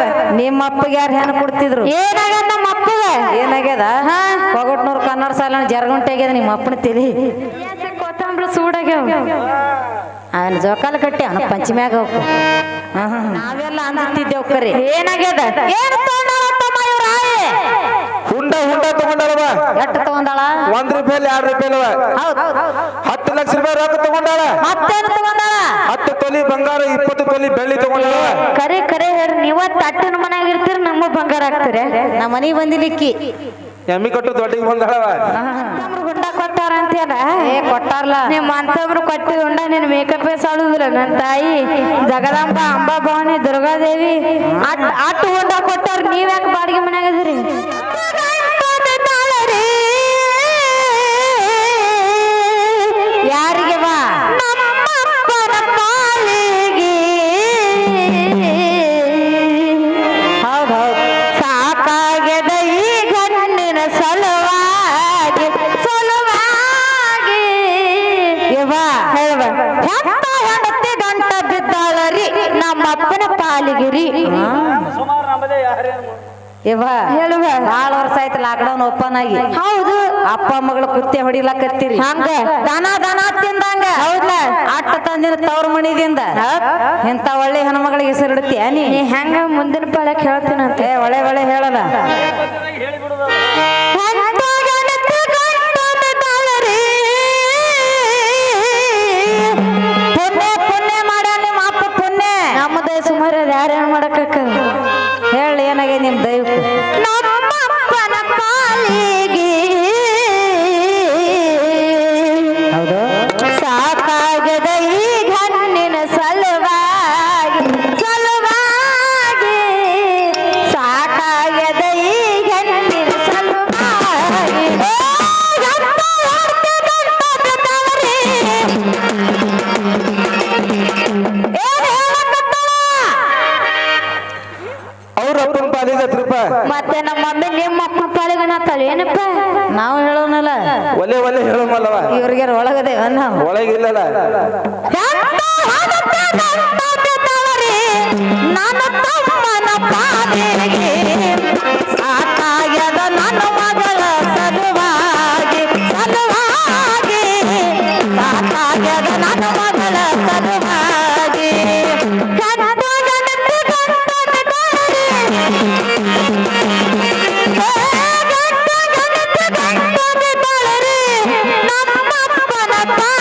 ಹೇಳ್ದ ನಿಮ್ಮ ಅಪ್ಪಗೆ ಯಾರು ಹೆಣ್ಣು ಕೊಡ್ತಿದ್ರು? ಏನಾಗ್ಯದ ನಮ್ಮ ಅಪ್ಪಗ? ಏನಾಗ್ಯದ? ಕೊಗಟ್ನೂರ್ ಕನ್ನಡ ಸಾಲ ಜರಗುಂಟೆ ಆಗ್ಯದ ನಿಮ್ಮ ಅಪ್ಪನ ತಿಳಿ ಕೊತ್ತಂಬರಿ ಸೂಡಾಗ್ಯಾವ. ಅವನ ಜೋಕಾಲ ಕಟ್ಟಿ ಅವನ ಪಂಚಮ್ಯಾಗ ಹೋಗ್ತು ನಾವೆಲ್ಲ ಅಂದಿದ್ದೇವ್ ಕರಿ. ಏನಾಗ್ಯದ? ಏನು? ಹುಂಡ ಹುಂಡ ತಗೊಂಡಾಳವ. ಎಟ್ಟು ತಗೊಂಡಾಳ? ಒಂದ್ ರೂಪಾಯಿ ಎರಡು ರೂಪಾಯಿ ಹತ್ತು ಲಕ್ಷ ರೂಪಾಯಿ ರೊಕ್ಕ ತಗೊಂಡಾಳ. ಮತ್ತೇನು ತಗೊಂಡಾಳ? ಹತ್ತು ತೊಲಿ ಬಂಗಾರ ಇಪ್ಪತ್ತು ತೊಲಿ ಬೆಳ್ಳಿ ತಗೊಂಡ ಕರೆ ಕರೆ ಹೇಳ್ರಿ ನೀವ ತಟ್ಟಿನ ಮನ್ಯಾಗ ಇರ್ತೀರಿ ನಮ್ಮ ಬಂಗಾರ ಹಾಕ್ತೀರಿ ನಮ್ಮ ಮನೆಗೆ ಬಂದಿಲಿಕ್ಕಿ. ಎಮ್ಮಿ ಕೊಟ್ಟು ದೊಡ್ಡಿಗೆ ಬಂದಾಳವ? ಗುಂಡ ಕೊಟ್ಟಾರ ಅಂತೇನ ಏ ಕೊಟ್ಟಾರ್ಲ? ನಿಮ್ಮ ಅಂತವ್ರು ಕೊಟ್ಟಿ ಉಂಡ ನಿನ್ ಮೇಕಪ್ ಸಾಳುದಿಲ್ಲ. ನನ್ನ ತಾಯಿ ಜಗದಾಂಬ ಅಂಬಾ ಭವಾನಿ ದುರ್ಗಾದೇವಿ. ಅಟ್ ಅಟ್ ಉಂಡ ಕೊಟ್ಟಾರ ನೀವ್ ಯಾಕೆ ಬಾಡಿಗೆ ಮನ್ಯಾಗ ಅದೀರಿ ಪಾಲಿಗಿರಿ ಹೇಳುವ ಬಾಳ ವರ್ಷ ಆಯ್ತು ಲಾಕ್ಡೌನ್ ಓಪನ್ ಆಗಿ. ಹೌದು. ಅಪ್ಪ ಮಗಳು ಕುತ್ತೆ ಹೊಡಿಲಕತ್ತೀರಿ. ಹಂಗ. ದನ ದನ ತಿಂದಂಗ. ಹೌದಾ ಅಟ್ಟ ತಂದಿನ ತವ್ರ ಮಣಿದಿಂದ ಇಂತ ಒಳ್ಳೆ ಹೆಣ್ಮಗಳಿಗೆ ಹೆಸರಿಡ್ತೀಯ ನೀ? ನೀ ಹೆಂಗ ಮುಂದಿನ ಪಾಲಕ್ ಹೇಳ್ತೀನಂತೆ ಒಳ್ಳೆ ಒಳ್ಳೆ ಹೇಳದ ಅಪ್ಪನ ಏನಪ್ಪ? ನಾವು ಹೇಳೋನಲ್ಲ. ಒಲೆ ಒಲೆ ಹೇಳಮಲ್ಲವ? ಇವ್ರಿಗೆ ಒಳಗದೆ ನಾವು ಒಳಗಿಲ್ಲಲ್ಲ? ನಾನು ತಮ್ಮನ ಪಾಲಿಗೆ বাবা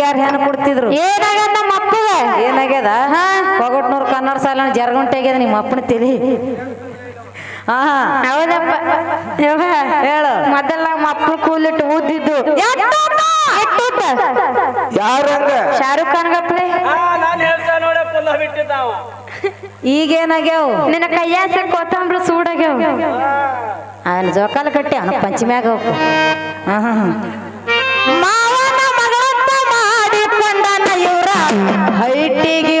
ನಿಮ್ಮ ಅಪ್ಪಗೆ ಯಾರು ಹೆಣ್ಣು ಕೊಡ್ತಿದ್ರು? ಏನಾಗ್ಯದ ನಮ್ಮ ಅಪ್ಪಗ? ಏನಾಗ್ಯದ? ಕೊಗಟ್ನೂರ್ ಕನ್ನಡ ಸಾಲ ಜರಗುಂಟೆ ಆಗ್ಯದ ನಿಮ್ಮ ಅಪ್ಪನ ತಿಳಿ ಹಾ ಹೌದಪ್ಪ. ಹೇಳು. ಮೊದಲ ನಮ್ಮ ಅಪ್ಪ ಕೂಲಿಟ್ಟು ಊದಿದ್ದು. ಶಾರುಖ್ ಖಾನ್ ಗಪ್ಲೆ. ನಾನು ಹೇಳ್ತಾ ನೋಡ ಪುಲ್ಲ ಬಿಟ್ಟಿದ್ದಾವ ಈಗೇನಾಗ್ಯಾವ? ನಿನ್ನ ಕೈಯಾಸ ಕೊತ್ತಂಬರಿ ಸೂಡಾಗ್ಯಾವ. ಅವನ ಜೋಕಾಲ ಕಟ್ಟಿ ಅವನ ಪಂಚಮ್ಯಾಗ ಹೋಗ್ತು ಹಾ हईटी की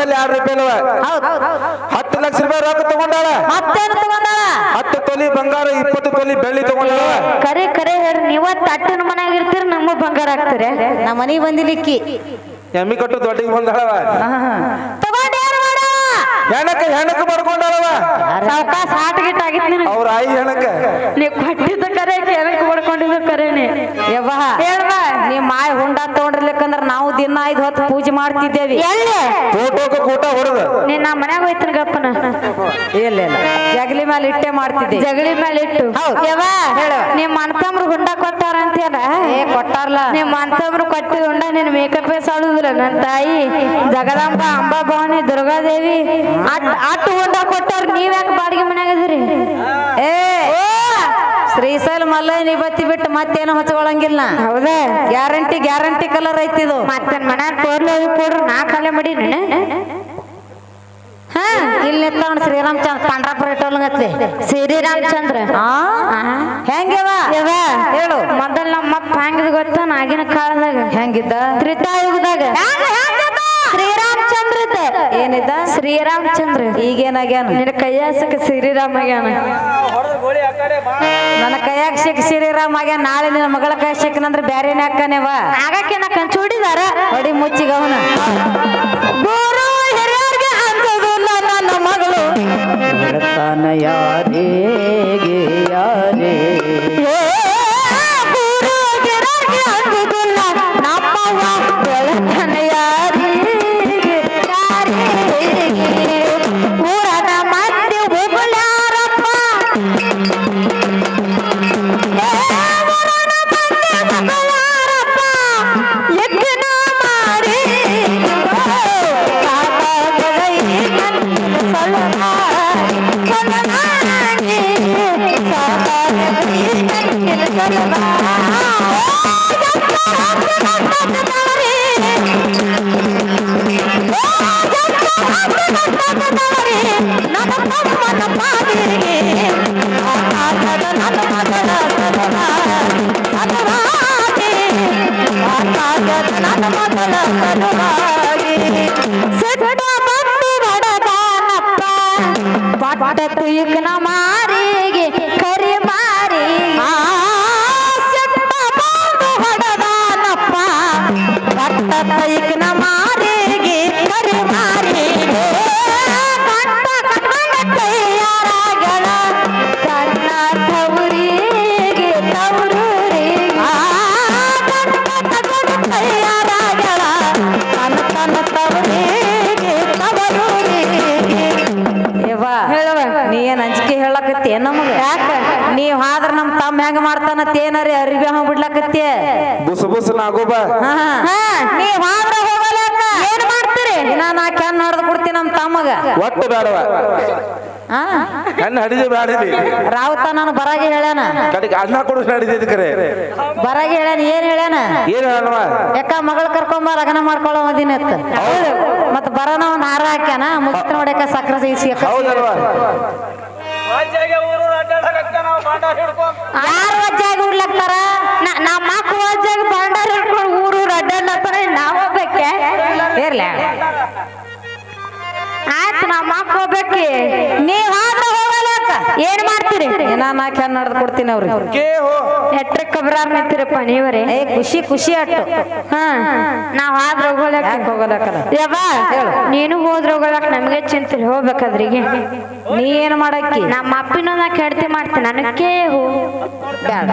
ಒಂದ್ ಎರಡು ರೂಪಾಯಿ ಹತ್ತು ಲಕ್ಷ ರೂಪಾಯಿ ರೊಕ್ಕ ತಗೊಂಡಾಳ? ಮತ್ತೇನು ತಗೊಂಡಾಳ? ಹತ್ತು ತೊಲಿ ಬಂಗಾರ ಇಪ್ಪತ್ತು ತೊಲಿ ಬೆಳ್ಳಿ ತಗೊಂಡಾಳ? ಕರೆ ಕರೆ ಹೇಳ್ರಿ ನೀವ ತಟ್ಟಿನ ಮನ್ಯಾಗ ಇರ್ತೀರಿ ನಮ್ಮ ಬಂಗಾರ ಹಾಕ್ತೀರಿ ನಮ್ಮ ಮನೆಗೆ ಬಂದಿಲಿಕ್ಕಿ. ಎಮ್ಮಿ ಕಟ್ಟು ದೊಡ್ಡಿಗೆ ಬಂದಾಳವ? ಮಾಡ ಹೆಣಕ ಹೆಣಕ ಮಾಡ್ಕೊಂಡಾಳವ? ಸಾವ್ಕಾಸ್ ಹಾಟ್ ಗಿಟ್ ಆಗಿತ್ ನಿನಗ. ಅವ್ರ ಆಯಿ ಹೆಣಕ. ನೀ ಕೊಟ್ಟಿದ್ದ ಕರೆ ಕೆಳಕ್ ಮಾಡ್ಕೊಂಡಿದ್ದು ಕರೆನೆ ಯವ್ವ ಹೇಳ್ವ. ನೀವ್ ಮಾಯ ಹುಂಡ ತಗೊಂಡಿರ್ಲಿಕ್ಕಂದ್ರ ನಾವು ದಿನ ಐದು ಹೊತ್ತು ಪೂಜೆ ಮಾಡ್ತಿದ್ದೇವಿ. ಎಲ್ಲಿ? ಫೋಟೋಕ ಕೂಟ ಹೊಡೆದ ನೀನ್ ನಮ್ಮ ಮನ್ಯಾಗ ಹೋಯ್ತೀನಿ ಗಪ್ಪನ. ಇಲ್ಲ ಇಲ್ಲ. ಜಗಲಿ ಮೇಲೆ ಇಟ್ಟೆ ಮಾಡ್ತಿದ್ದೆ. ಜಗಲಿ ಮೇಲೆ ಇಟ್ಟು. ಹೌದ್. ಯವ್ವ ಹೇಳು. ನಿಮ್ ಅಣ್ತಮ್ರು ಹುಂಡ ಕೊಟ್ಟಾರ ಅಂತೇನ ಏ ಕೊಟ್ಟಾರ್ಲ? ನಿಮ್ ಅಣ್ತಮ್ರು ಕೊಟ್ಟಿದ ಹುಂಡ ನಿನ್ ಮೇಕಪ್ ಸಾಳುದಿಲ್ಲ. ನನ್ನ ತಾಯಿ ಜಗದಾಂಬ ಅಂಬಾ ಭವಾನಿ ದುರ್ಗಾದೇವಿ. ಅಟ್ಟು ಉಂಡ ಕೊಟ್ಟಾರ ನೀವ್ ಯಾಕೆ ಬಾಡಿಗೆ ಮನ್ಯಾಗ ಇದೀರಿ? ಏ ಶ್ರೀಶೈಲ ಮಲ್ಲ ನಿಬತ್ತಿ ಬಿಟ್ಟು ಮತ್ತೇನು ಹಚ್ಕೊಳಂಗಿಲ್ಲ. ಹೌದಾ? ಗ್ಯಾರಂಟಿ ಗ್ಯಾರಂಟಿ ಕಲರ್ ಐತಿದು ಮತ್ತೆ ಮನ್ಯಾಗ ತೋರ್ಲ ಕೊಡ್ರಿ ನಾ ಕಾಲೇ ಮಾಡಿ ಹಾ ಇಲ್ಲಿ ನಿಂತವನ್ ಶ್ರೀರಾಮಚಂದ್ರ ಪಾಂಡ್ರಾಪುರ ಇಟ್ಟೋಲಂಗತ್ಲಿ ಶ್ರೀರಾಮಚಂದ್ರ. ಹೆಂಗವ? ಹೇಳು. ಮೊದಲ್ ನಮ್ಮಪ್ಪ ಹೆಂಗಿದ್ ಗೊತ್ತ ನಾಗಿನ ಕಾಲದಾಗ. ಹೆಂಗಿದ್ದ? ತ್ರಿತಾಯುಗದಾಗ. ಶ್ರೀರಾಮಚಂದ್ರ ಈಗೇನಾಗ್ಯಾನ? ನಿನ್ನ ಕೈಯಾಸಕ ಶ್ರೀರಾಮಗ್ಯಾನ. ಹೊಡೆದ ಗೋಳಿ ಆ ನನ್ನ ಕೈಯಾಗ ಸಿಕ್ಕ ಶ್ರೀರಾಮ ಆಗ್ಯಾನ ನಾಳೆ ನಿನ್ನ ಮಗಳ ಕೈ ಸಿಕ್ಕನಂದ್ರ ಬ್ಯಾರೇನೆ ಅಕ್ಕನೇವ ಆಗಕ್ಕೆ ನಾ ಕಂಚೂಡಿದಾರ. ಹೊಡಿ ಮುಚ್ಚಿಗ ಅವನ. ಗುರು ಹಿರಿಯರ್ಗೆ ನನ್ನ ಮಗಳು. ಹೇಳ್ತಾನ ಯಾರೇ ಪಟ್ಟತ್ತು ಇಕ್ನ ಮಾರಿಗೆ ಹೆಂಗ ಮಾಡ್ತಾನ ತೇನರಿ ಅರಿವಿ ಹಂಗ ಬಿಡ್ಲಕತ್ತಿ? ಬುಸ ಬುಸ ನಾಗೋಬ ಹೋಗಲಾಕ ಏನ್ ಮಾಡ್ತೀರಿ? ಇನ್ನ ನಾ ಕೆನ್ ಹೊಡೆದು ಕೊಡ್ತೀನಿ ನಮ್ಮ ತಮ್ಮಗ. ಒಟ್ಟು ಬೇಡವ ಹಾ? ಹೆಣ್ಣು ಹಡಿದೆ ಬ್ಯಾಡಿದಿ? ರಾವುತ ನಾನು ಬರಾಗಿ ಹೇಳ್ಯಾನ. ಕಡೆಗೆ ಅಣ್ಣ ಕೊಡು ನಡಿದಿದ್ ಕರೆ ಬರಾಗಿ ಹೇಳ್ಯಾನ ಏನ್ ಹೇಳ್ಯಾನ? ಏನ್ ಹೇಳವ ಯಾಕ ಮಗಳ ಕರ್ಕೊಂಬ ಲಗ್ನ ಮಾಡ್ಕೊಳ್ಳೋ ಇತ್ತು. ಮತ್ ಬರೋಣ ಒಂದ್ ಹಾರ ಹಾಕ್ಯಾನ ಮುಗಿತ ನೋಡ್ಯಾಕ ಸಕ್ರ ಸೀಸಿ ಹೌದಲ್ವಾ? ಯಾರು ವಜ್ಜಾಗಿ ಉಡ್ಲಕ್ತಾರ ನಮ್ಮ ಮಕ್ಕ ಬಂಡಾರ ಹಿಡ್ಕೊಂಡು ಊರು ನಾವು ಹೋಗ್ಬೇಕೆ? ಆಯ್ತು, ನಮ್ಮ ಮಕ್ಕ ಆದ್ರ ಹೋಗಲಾಕ ಏನ್ ಮಾಡ್ತೀರಿ? ನಾನು ನಾಲ್ಕು ಹೆಣ್ಣು ಕೊಡ್ತೀನಿ ಅವ್ರಿಗೆ. ಎಟ್ರ ಕಬ್ರಾರ್ ನಿಂತಿರಪ್ಪ ನೀವರೇ? ಏ ಖುಷಿ ಖುಷಿ ಅಟ್ಟು. ಹಾ ನಾವ್ ಆದ್ರ ಹೋಗ್ಲಕ್ಕ ಯವ್ವ ನೀನು ಹೋದ್ರ ಹೋಗಲಕ್ ನಮಗೆ ಚಿಂತೆ ಹೋಗ್ಬೇಕಾದ್ರಿಗೆ ನೀ ಏನ್ ಮಾಡಕ್ಕಿ? ನಮ್ಮ ಅಪ್ಪಿನ ನಾ ಕೆಡ್ತಿ ಮಾಡ್ತೀನಿ ನನಗೆ ಹೋ. ಬೇಡ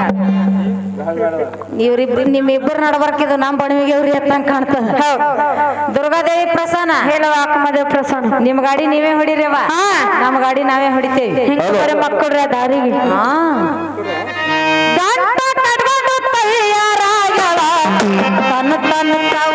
ಇವ್ರಿಬ್ರು ನಿಮ್ಮಿಬ್ಬರು ನಡಬರ್ಕಿದು ನಮ್ಮ ಬಣವಿಗೆ ಇವ್ರಿ ಎತ್ತಂಗ್ ಕಾಣ್ತದ. ದುರ್ಗಾದೇವಿ ಪ್ರಸನ್ನ ಹೇಳುವ ಅಕ್ಕಮದ ಪ್ರಸನ್ನ ನಿಮ್ ಗಾಡಿ ನೀವೇ ಹೊಡಿರೇವ ನಮ್ಮ ಗಾಡಿ ನಾವೇ ಹೊಡಿತೇವಿ. ಮಕ್ಕಳ್ರ ದಾರಿಗೆ? ತನ್ನ ತನ್ನ ತವರಿಗೆ